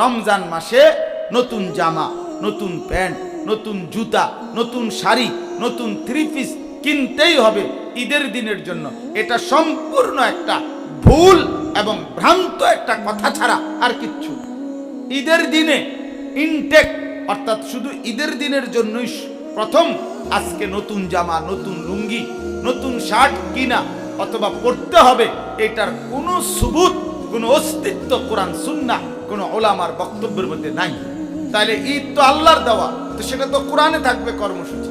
রমজান মাসে নতুন জামা, নতুন প্যান্ট, নতুন জুতা, নতুন শাড়ি, নতুন থ্রি পিস কিনতেই হবে ঈদের দিনের জন্য। এটা সম্পূর্ণ একটা ভুল এবং ভ্রান্ত একটা কথা ছাড়া আর কিচ্ছু ঈদের দিনে ইনটেক অর্থাৎ শুধু ঈদের দিনের জন্যই প্রথম আজকে নতুন জামা, নতুন লুঙ্গি, নতুন শার্ট কিনা অথবা পড়তে হবে, এটার কোনো সুবুত, কোনো অস্তিত্ব কোরআন সুন্না কোনো ওলামার বক্তব্যের মধ্যে নাই। তাহলে ঈদ তো আল্লাহর দেওয়া, তো সেটা তো কোরআনে থাকবে কর্মসূচি।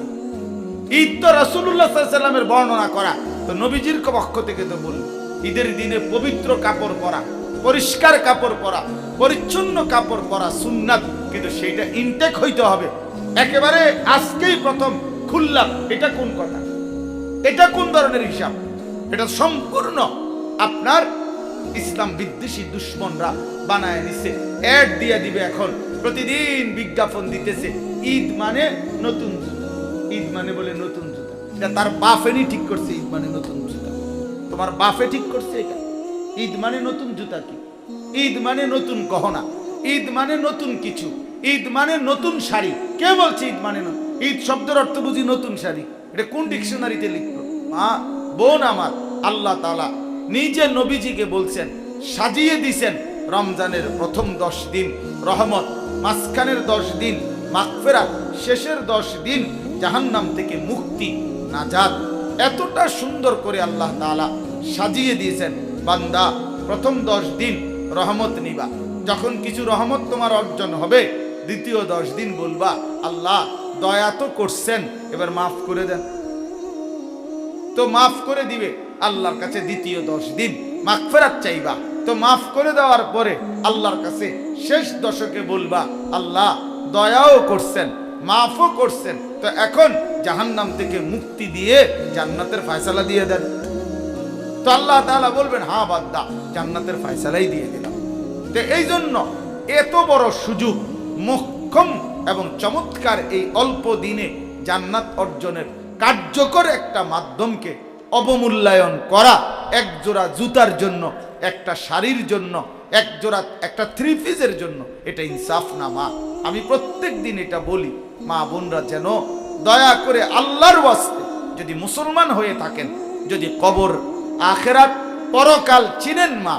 ঈদ তো রাসুল্লাহ সাল্লামের বর্ণনা করা, তো নবীজির পক্ষ থেকে তো বলল ঈদের দিনে পবিত্র কাপড় পরা, পরিষ্কার কাপড় পরা, পরিচ্ছন্ন কাপড় পরা সুন্নাত, কিন্তু সেইটা ইনটেক হইতে হবে। একেবারে আজকেই প্রথম খুললাম, এটা কোন কথা? এটা কোন ধরনের হিসাব? এটা সম্পূর্ণ আপনার ইসলাম বিদ্বেষী দুশ্মনরা বানায় নিছে। অ্যাড দিয়ে দিবে এখন। প্রতিদিন বিজ্ঞাপন দিতেছে। ঈদ মানে নতুন জুতা। ঈদ মানে বলে নতুন জুতা। এটা তার বাফেরই ঠিক করছে, ঈদ মানে নতুন জুতা। তোমার বাফে ঠিক করছে এটা? ঈদ মানে নতুন জুতা কি? ঈদ মানে নতুন গহনা। ঈদ মানে নতুন কিছু। ঈদ মানে নতুন শাড়ি। কে বলছে ঈদ মানে ন- ঈদ শব্দের অর্থ বুঝি নতুন শাড়ি। এটা কোন ডিকশনারিতে লিখলো মা, বোন আমার, আল্লাহ তালা নিজে নবীজিকে বলছেন, সাজিয়ে দিছেন রমজানের প্রথম দশ দিন। রহমত মাঝখানের দশ দিন মাগফেরাত শেষের দশ দিন, জাহান্নাম থেকে মুক্তি নাজাদ এতটা সুন্দর করে আল্লাহ তাআলা সাজিয়ে দিয়েছেন। বান্দা, প্রথম দশ দিন রহমত নিবা। যখন কিছু রহমত তোমার অর্জন হবে, দ্বিতীয় দশ দিন বলবা, আল্লাহ, দয়া তো করছেন, এবার মাফ করে দেন। তো মাফ করে দিবে। আল্লাহর কাছে দ্বিতীয় দশ দিন মাগফেরাত চাইবা। তো মাফ করে দেওয়ার পরে আল্লাহর কাছে শেষ দশকে বলবা, আল্লাহ, দয়াও করছেন, মাফও করছেন। তো এখন জাহান্নাম থেকে মুক্তি দিয়ে জান্নাতের ফয়সালা দিয়ে দেন। তো আল্লাহ তাআলা বলবেন, হা বাদ্দা জান্নাতের ফয়সালাই দিয়ে দিলাম। তো এই জন্য এত বড় সুযোগ, মোক্ষম এবং চমৎকার এই অল্প দিনে জান্নাত অর্জনের কার্যকর একটা মাধ্যমকে অবমূল্যায়ন করা, এক জোড়া জুতার জন্য, একটা শাড়ির জন্য, এক জোড়া, একটা থ্রি পিসের জন্য, এটা ইনসাফ না মা আমি প্রত্যেক দিন এটা বলি, মা বোনরা যেন দয়া করে আল্লাহর ওয়াস্তে যদি মুসলমান হয়ে থাকেন, যদি কবর, আখেরাত, পরকাল চিনেন মা,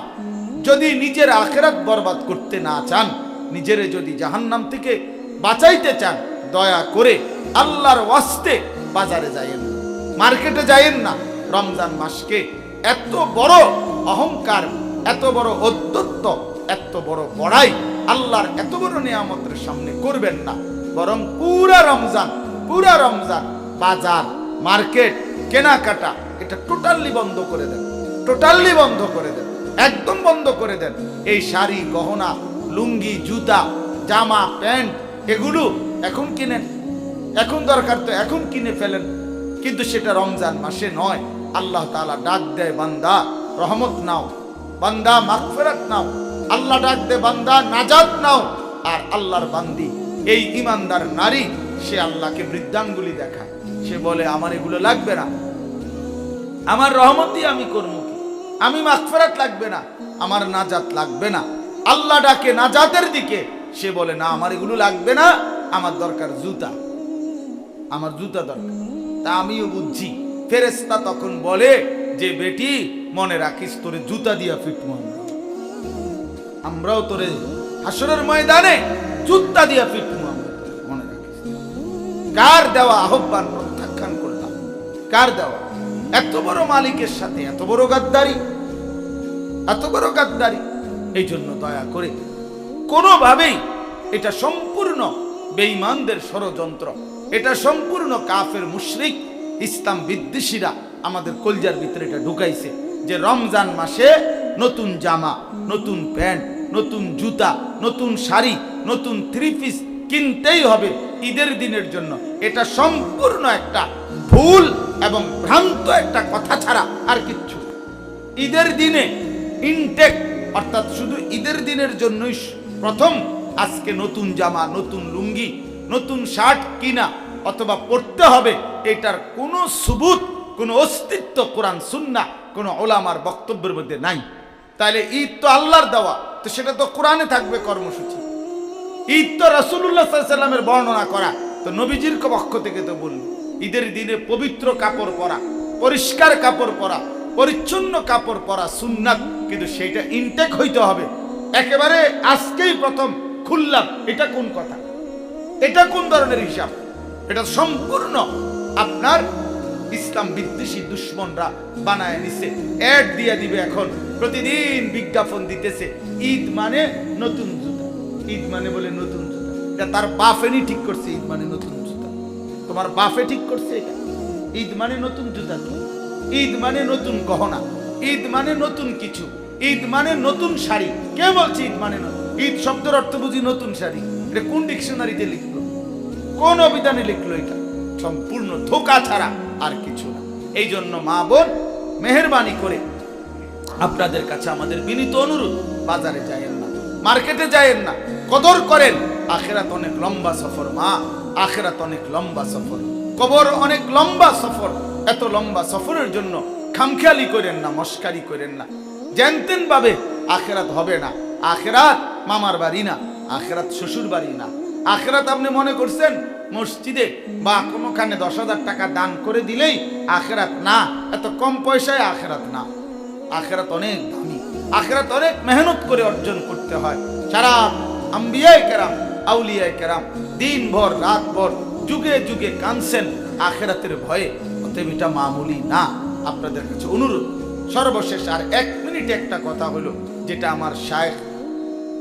যদি নিজের আখেরাত বরবাদ করতে না চান, নিজেরে যদি জাহান্নাম থেকে বাঁচাইতে চান, দয়া করে আল্লাহর ওয়াস্তে বাজারে যাইয়েন মার্কেটে যাইয়েন না রমজান মাসকে এত বড় অহংকার, এত বড় অধ্যত্ত, এত বড় বড়াই আল্লাহর এত বড় নিয়ামতের সামনে করবেন না। বরং পুরা রমজান পুরা রমজান বাজার, মার্কেট, কেনাকাটা, এটা টোটালি বন্ধ করে দেন, টোটালি বন্ধ করে দেন, একদম বন্ধ করে দেন। এই শাড়ি, গহনা, লুঙ্গি, জুতা, জামা, প্যান্ট, এগুলো এখন কিনেন, এখন দরকার তো এখন কিনে ফেলেন। কিন্তু সেটা রমজান মাসে নয় আল্লাহ তালা ডাক দেয়, বান্দা, রহমত নাও। বান্দা, মাগফিরাত নাও। আল্লাহ ডাক দেয়, বান্দা, নাজাত নাও। আর আল্লাহর বান্দি, এই ইমানদার নারী, সে আল্লাহকে বৃদ্ধাঙ্গুলি দেখায়। সে বলে, আমার এগুলো লাগবে না। আমার রহমতই আমি করব আমি মাগফিরাত লাগবে না। আমার নাজাত লাগবে না। আল্লাহ ডাকে নাজাতের দিকে। সে বলে, না, আমার এগুলো লাগবে না। আমার দরকার জুতা। আমার জুতা দরকার। তা আমিও বুঝছি। ফেরেস্তা তখন বলে, যে বেটি, মনে রাখিস, তোরে জুতা দিয়া ফিটবো আমরা। আমরাও তোরে হাসরের ময়দানে জুতা দিয়া ফিটবো মনে রাখিস। কার দেওয়া আহ্বান, প্রত্যাখ্যান করলাম। কার দেওয়া? এত বড় মালিকের সাথে, এত বড় গাদ্দারি, এত বড় গাদ্দারি। এই জন্য দয়া করে কোনোভাবেই এটা সম্পূর্ণ বেঈমানদের ষড়যন্ত্র, এটা সম্পূর্ণ কাফের মুশরিক ইসলাম বিদ্বেষীরা আমাদের কলজার ভিতরে এটা ঢুকাইছে যে রমজান মাসে নতুন জামা, নতুন প্যান্ট, নতুন জুতা, নতুন শাড়ি, নতুন থ্রি পিস কিনতেই হবে ঈদের দিনের জন্য। এটা সম্পূর্ণ একটা ভুল এবং ভ্রান্ত একটা কথা ছাড়া আর কিচ্ছু। ঈদের দিনে ইনটেক অর্থাৎ শুধু ঈদের দিনের জন্যই প্রথম আজকে নতুন জামা, নতুন লুঙ্গি, নতুন শার্ট কিনা অথবা পড়তে হবে, এটার কোনো সুবুত, কোনো অস্তিত্ব কোরআন সুন্না কোনো ওলামার বক্তব্যের মধ্যে নাই। তাহলে ঈদ তো আল্লাহর দেওয়া, তো সেটা তো কোরআনে থাকবে কর্মসূচি। ঈদ তো রাসূলুল্লাহ সাল্লামের বর্ণনা করা, তো নবীজির পক্ষ থেকে তো বলল ঈদের দিনে পবিত্র কাপড় পরা, পরিষ্কার কাপড় পরা, পরিচ্ছন্ন কাপড় পরা সুন্নাত, কিন্তু সেইটা ইনটেক হইতে হবে। একেবারে আজকেই প্রথম খুললাম, এটা কোন কথা? এটা কোন ধরনের হিসাব? এটা সম্পূর্ণ আপনার ইসলাম বিদ্বেষী দুশ্মনরা বানায় নিছে। অ্যাড দিয়ে দিবে এখন। প্রতিদিন বিজ্ঞাপন দিতেছে। ঈদ মানে নতুন জুতা। ঈদ মানে বলে নতুন জুতা। এটা তার বাফেনি ঠিক করছে, ঈদ মানে নতুন জুতা। তোমার বাফে ঠিক করছে এটা। ঈদ মানে নতুন জুতা ঈদ মানে নতুন গহনা। ঈদ মানে নতুন কিছু। ঈদ মানে নতুন শাড়ি। কে বলছে ঈদ মানে নতুন? ঈদ শব্দের অর্থ বুঝি নতুন শাড়ি। এটা কোন ডিকশনারিতে লিখলো কোন অভিধানে লিখলো এটা। সম্পূর্ণ ধোকা ছাড়া আর কিছু না। এই জন্য মা বোন, মেহরবানি করে আপনাদের কাছে আমাদের বিনীত অনুরোধ, বাজারে যায়েন না, মার্কেটে যায়েন না, কদর করেন। আখেরাত অনেক লম্বা সফর, মা। আখেরাত অনেক লম্বা সফর। কবর অনেক লম্বা সফর। এত লম্বা সফরের জন্য খামখেয়ালি করেন না, মস্কারি করেন না। জানতেন ভাবে আখেরাত হবে না। আখেরাত মামার বাড়ি না, আখেরাত শ্বশুর বাড়ি না। আখেরাত আপনি মনে করছেন মসজিদে বা কোনোখানে দশ হাজার টাকা দান করে দিলেই আখেরাত না? এত কম পয়সায় আখেরাত না। আখেরাত অনেক দামি। আখেরাত অনেক মেহনত করে অর্জন করতে হয়। সারা আম্বিয়ায় কেরাম, আউলিয়ায় কেরাম দিন ভর রাত ভর যুগে যুগে কানছেন আখেরাতের ভয়ে। অতএব এটা মামুলি না। আপনাদের কাছে অনুরোধ, সর্বশেষ আর এক মিনিট একটা কথা হলো, যেটা আমার শায়েখ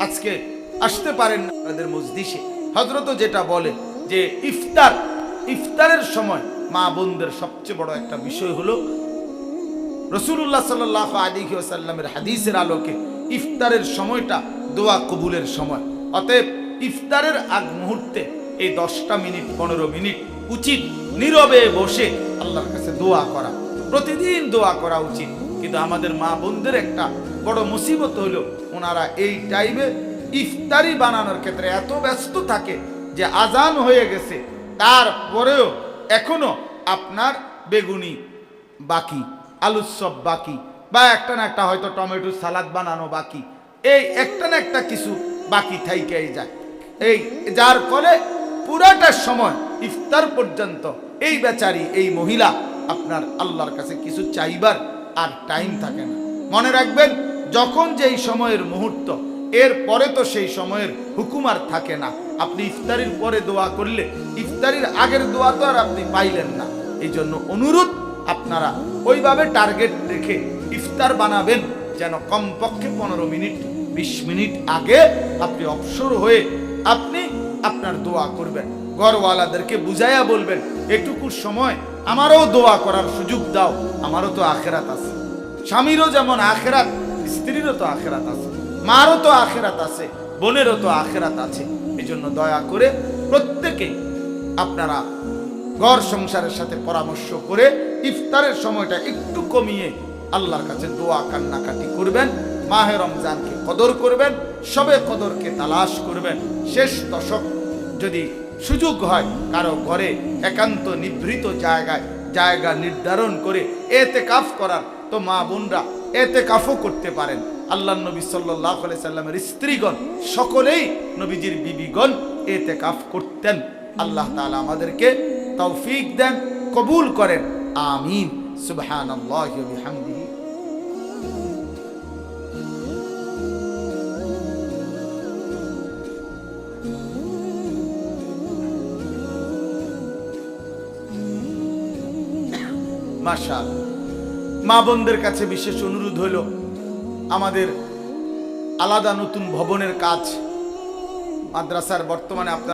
আজকে আসতে পারেন না আপনাদের মসজিষে হজরত যেটা বলে যে ইফতার, ইফতারের সময় মা বোনদের সবচেয়ে বড় একটা বিষয় হলো রসুল্লাহ সাল্লাহ আলী সাল্লামের হাদিসের আলোকে ইফতারের সময়টা দোয়া কবুলের সময়। অতএব ইফতারের আগ মুহূর্তে এই দশটা মিনিট, পনেরো মিনিট উচিত নীরবে বসে আল্লাহর কাছে দোয়া করা। প্রতিদিন দোয়া করা উচিত। কিন্তু আমাদের মা বোনদের একটা বড় মুসিবত হলো, ওনারা এই টাইমে ইফতারি বানানোর ক্ষেত্রে এত ব্যস্ত থাকে যে আজান হয়ে গেছে। তারপরেও এখনও আপনার বেগুনি বাকি, আলুর সব বাকি, বা একটা না একটা হয়তো টমেটো সালাদ বানানো বাকি, এই একটা না একটা কিছু বাকি থাইকেই যায়। এই যার ফলে পুরাটা সময় ইফতার পর্যন্ত এই বেচারি, এই মহিলা আপনার আল্লাহর কাছে কিছু চাইবার আর টাইম থাকে না। মনে রাখবেন, যখন যেই সময়ের মুহূর্ত এর পরে তো সেই সময়ের হুকুম আর থাকে না। আপনি ইফতারির পরে দোয়া করলে, ইফতারির আগের দোয়া তো আর আপনি পাইলেন না। এই জন্য অনুরোধ, আপনারা ওইভাবে টার্গেট রেখে ইফতার বানাবেন যেন কমপক্ষে পনেরো মিনিট, বিশ মিনিট আগে আপনি অবসর হয়ে আপনি আপনার দোয়া করবেন। ঘরওয়ালাদেরকে বুঝাইয়া বলবেন, এটুকু সময় আমারও দোয়া করার সুযোগ দাও, আমারও তো আখেরাত আছে। স্বামীরও যেমন আখেরাত, স্ত্রীরও তো আখেরাত আছে। মারও তো আখেরাত আছে, বোনেরও তো আখেরাত আছে। এই জন্য দয়া করে প্রত্যেকে আপনারা ঘর সংসারের সাথে পরামর্শ করে ইফতারের সময়টা একটু কমিয়ে আল্লাহর কাছে দোয়া কান্নাকাটি করবেন, মাহে রমজানকে কদর করবেন, সবে কদরকে তালাশ করবেন। শেষ দশক যদি সুযোগ হয়, কারও ঘরে একান্ত নিভৃত জায়গায় জায়গা নির্ধারণ করে এতে কাফ করার, তো মা বোনরা এতে কাফও করতে পারেন। আল্লাহ নবী সাল্লাহ সাল্লামের স্ত্রীগণ, সকলেই নবীজির বিবিগণ এতে কাফ করতেন। আল্লাহ তাআলা আমাদেরকে তৌফিক দেন, কবুল করেন। আমিন। বিহামদিহি। মাশাআল্লাহ। মা বোনদের কাছে বিশেষ অনুরোধ হইল আমাদের আলাদা নতুন ভবনের কাজ মাদ্রাসার বর্তমানে আপনার